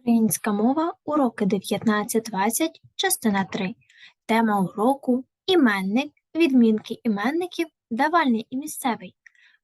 Українська мова, уроки 19-20, частина 3. Тема уроку іменник, відмінки іменників, давальний і місцевий.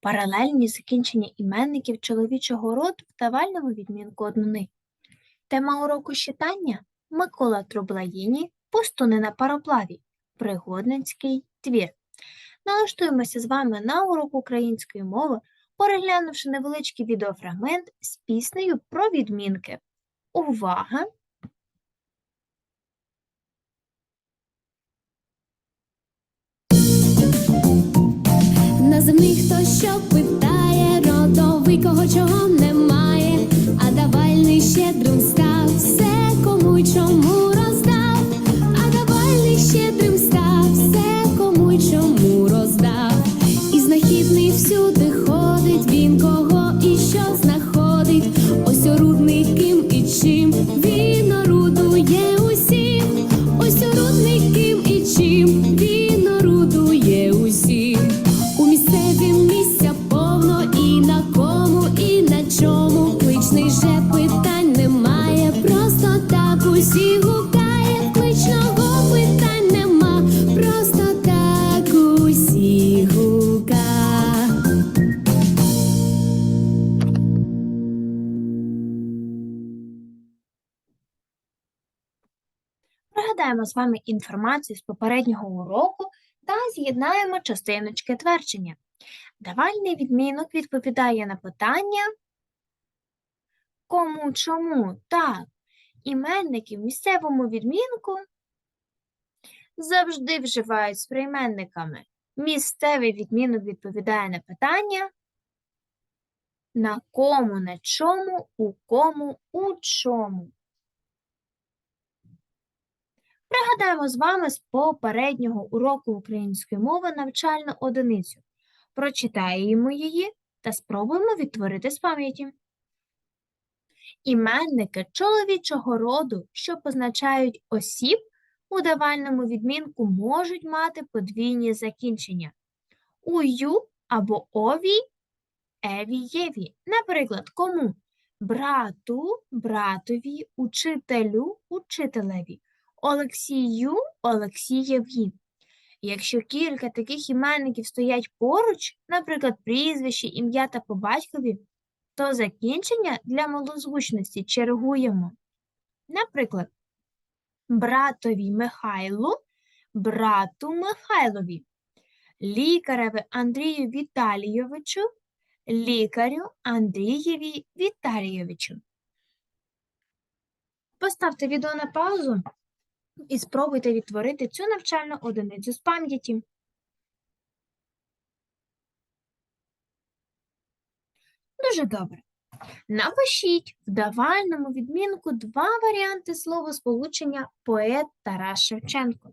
Паралельні закінчення іменників чоловічого роду в давальному відмінку однини. Тема уроку читання Микола Трублаїні, Пустуни на пароплаві, Пригодницький твір. Налаштуємося з вами на урок української мови, переглянувши невеличкий відеофрагмент з піснею про відмінки. Увага! На землі хто що питає, родовий кого чого немає, а давальний щедрим Пригадаємо з вами інформацію з попереднього уроку та з'єднаємо частиночки твердження. Давальний відмінок відповідає на питання кому чому так. Іменники в місцевому відмінку завжди вживають з прийменниками. Місцевий відмінок відповідає на питання на кому, на чому, у кому, у чому. Пригадаємо з вами з попереднього уроку української мови навчальну одиницю. Прочитаємо її та спробуємо відтворити з пам'яті. Іменники чоловічого роду, що позначають осіб, у давальному відмінку можуть мати подвійні закінчення у ю або ові, еві, єві. Наприклад, кому? Брату, братові, учителю, учителеві. Олексію, Олексієві. Якщо кілька таких іменників стоять поруч, наприклад, прізвище, ім'я та по батькові, то закінчення для малозвучності чергуємо. Наприклад, братові Михайлу, брату Михайлові, лікареві Андрію Віталійовичу, лікарю Андрієві Віталійовичу. Поставте відео на паузу і спробуйте відтворити цю навчальну одиницю з пам'яті. Дуже добре. Напишіть в давальному відмінку два варіанти словосполучення поет Тарас Шевченко.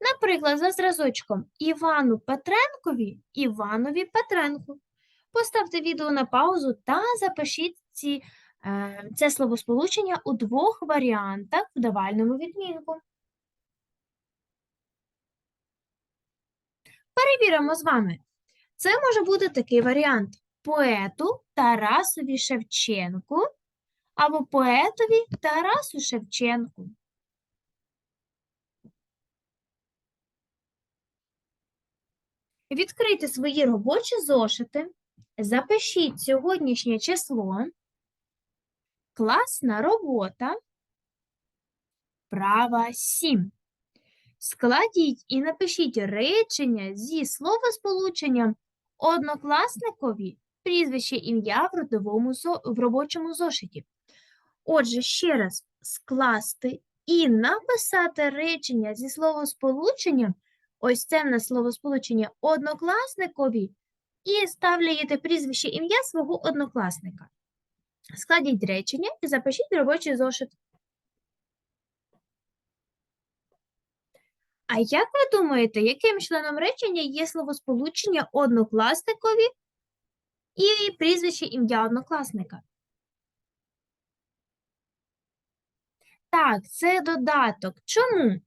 Наприклад, за зразочком Івану Петренкові Іванові Петренку. Поставте відео на паузу та запишіть ці, е, це словосполучення у двох варіантах в давальному відмінку. Перевіримо з вами. Це може бути такий варіант поету Тарасові Шевченку або поетові Тарасу Шевченку. Відкрийте свої робочі зошити, запишіть сьогоднішнє число, класна робота, права 7. Складіть і напишіть речення зі словосполученням однокласникові прізвище ім'я в родовому в робочому зошиті. Отже, ще раз скласти і написати речення зі словосполученням, ось це в нас словосполучення однокласникові, і ставляєте прізвище ім'я свого однокласника. Складіть речення і запишіть робочий зошит. А як ви думаєте, яким членом речення є словосполучення однокласникові і прізвище ім'я однокласника? Так, це додаток. Чому?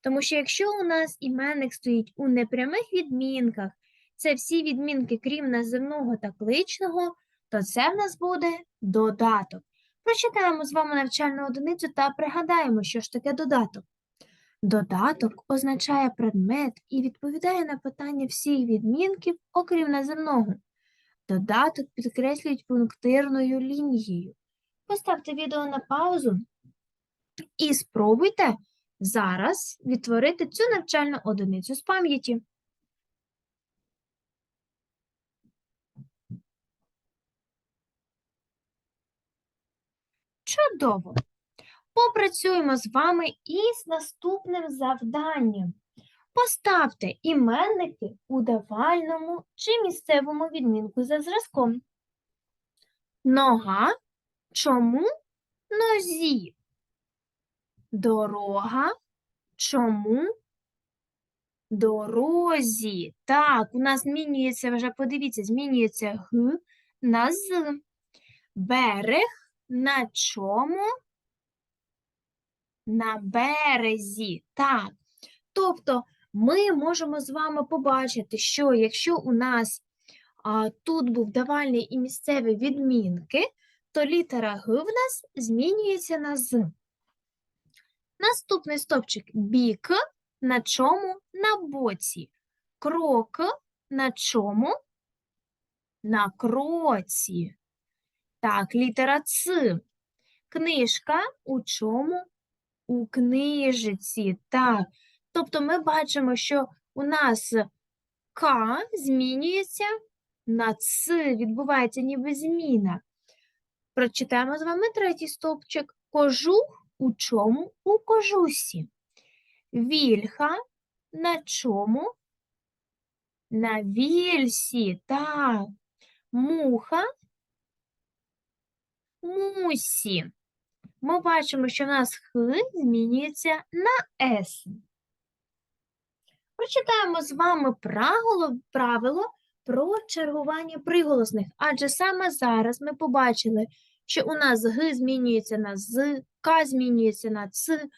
Тому що якщо у нас іменник стоїть у непрямих відмінках, це всі відмінки, крім називного та кличного, то це в нас буде додаток. Прочитаємо з вами навчальну одиницю та пригадаємо, що ж таке додаток. Додаток означає предмет і відповідає на питання всіх відмінків, окрім наземного. Додаток підкреслюють пунктирною лінією. Поставте відео на паузу і спробуйте зараз відтворити цю навчальну одиницю з пам'яті. Чудово! Попрацюємо з вами із наступним завданням. Поставте іменники у давальному чи місцевому відмінку за зразком. Нога. Чому нозі? Дорога. Чому дорозі? Так, у нас змінюється вже, подивіться, змінюється г на з. Берег на чому? На березі. Так. Тобто ми можемо з вами побачити, що якщо у нас а, тут був давальний і місцеві відмінки, то літера Г в нас змінюється на З. Наступний стовпчик бік на чому? На боці. Крок на чому? На кроці. Так, літера Ц. Книжка у чому? У книжиці. Так. Тобто ми бачимо, що у нас К змінюється на Ц, відбувається ніби зміна. Прочитаємо з вами третій стовпчик. Кожух у чому? У кожусі. Вільха на чому? На вільсі. Так. Муха мусі. Ми бачимо, що в нас х змінюється на с. Прочитаємо з вами правило, про чергування приголосних, адже саме зараз ми побачили, що у нас г змінюється на з, к змінюється на ц,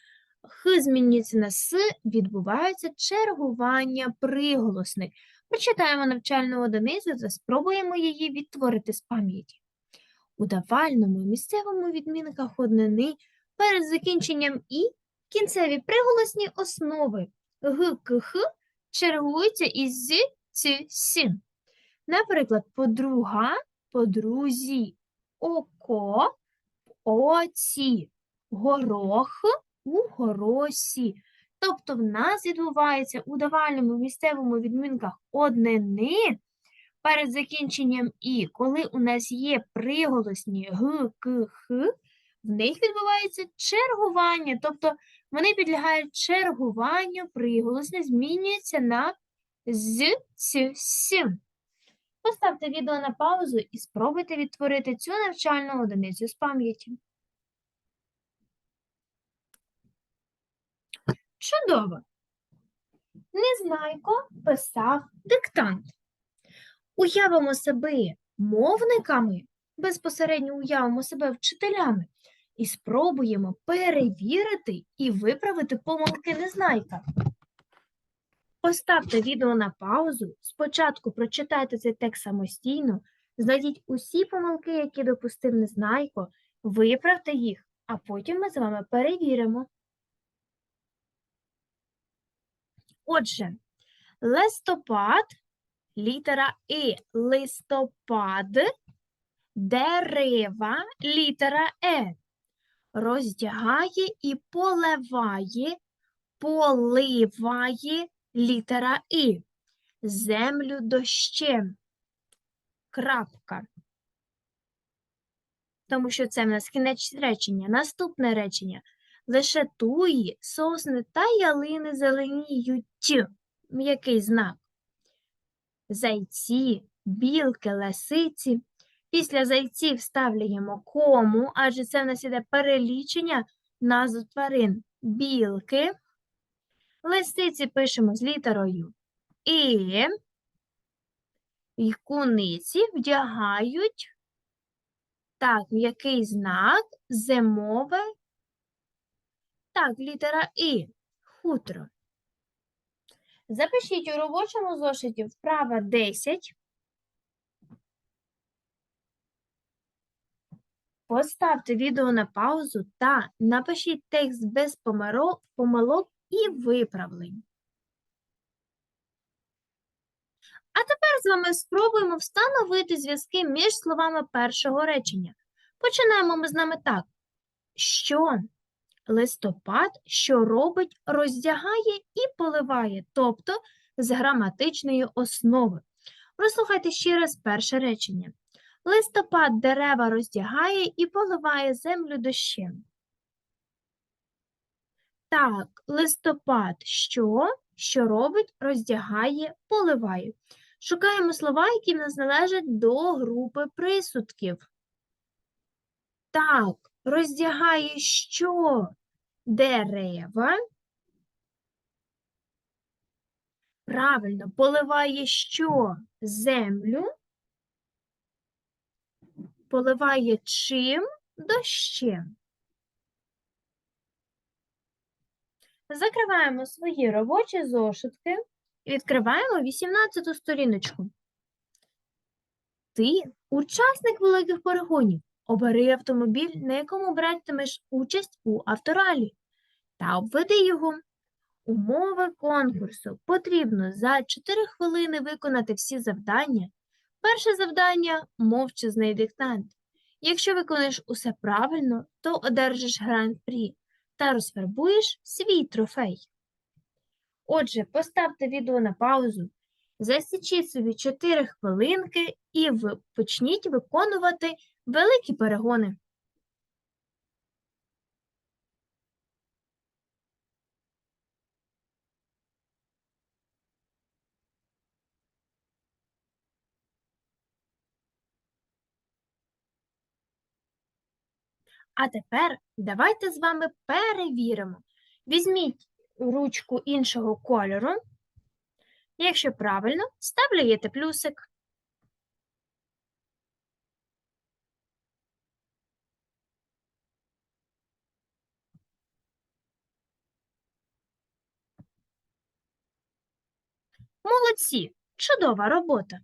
х змінюється на с, відбувається чергування приголосних. Прочитаємо навчальну одиницю та спробуємо її відтворити з пам'яті. У давальному місцевому відмінках однини перед закінченням і кінцеві приголосні основи г, к, х чергуються із з, ц, с. Наприклад, подруга, подрузі, око, оці, горох у горосі. Тобто в нас відбувається у давальному місцевому відмінках однини перед закінченням і, коли у нас є приголосні г, к, х, в них відбувається чергування, тобто вони підлягають чергуванню, приголосне змінюється на з, ц, с. Поставте відео на паузу і спробуйте відтворити цю навчальну одиницю з пам'яті. Чудово! Незнайко писав диктант. Уявимо себе мовниками, безпосередньо уявимо себе вчителями і спробуємо перевірити і виправити помилки незнайка. Поставте відео на паузу, спочатку прочитайте цей текст самостійно, знайдіть усі помилки, які допустив незнайко, виправте їх, а потім ми з вами перевіримо. Отже, листопад літера І листопад, дерева, літера Е. Роздягає і поливає, поливає літера І. Землю дощем. Крапка. Тому що це в нас кінець речення. Наступне речення. Лише туї, сосни та ялини зеленіють. М'який знак зайці, білки, лисиці. Після зайців ставляємо кому, адже це в нас іде перелічення назв тварин. Білки. Лисиці пишемо з літерою І. І куниці вдягають так, м'який знак, зимове. Так, літера І. Хутро. Запишіть у робочому зошиті вправа 10. Поставте відео на паузу та напишіть текст без помилок і виправлень. А тепер з вами спробуємо встановити зв'язки між словами першого речення. Починаємо ми з нами так. Що листопад, що робить, роздягає і поливає, тобто з граматичної основи. Прослухайте ще раз перше речення. Листопад дерева роздягає і поливає землю дощем. Так, листопад що? Що робить, роздягає, поливає. Шукаємо слова, які в нас належать до групи присудків. Так, роздягає що? Дерева. Правильно, поливає що? Землю. Поливає чим? Дощем. Закриваємо свої робочі зошитки і відкриваємо 18 сторіночку. Ти учасник великих перегонів. Обери автомобіль, на якому братимеш участь у авторалі, та обведи його. Умови конкурсу. Потрібно за 4 хвилини виконати всі завдання. Перше завдання – мовчазний диктант. Якщо виконаєш усе правильно, то одержиш гран-прі та розфарбуєш свій трофей. Отже, поставте відео на паузу, засічіть собі 4 хвилинки і почніть виконувати великі перегони. А тепер давайте з вами перевіримо. Візьміть ручку іншого кольору. Якщо правильно, ставляєте плюсик. Молодці! Чудова робота!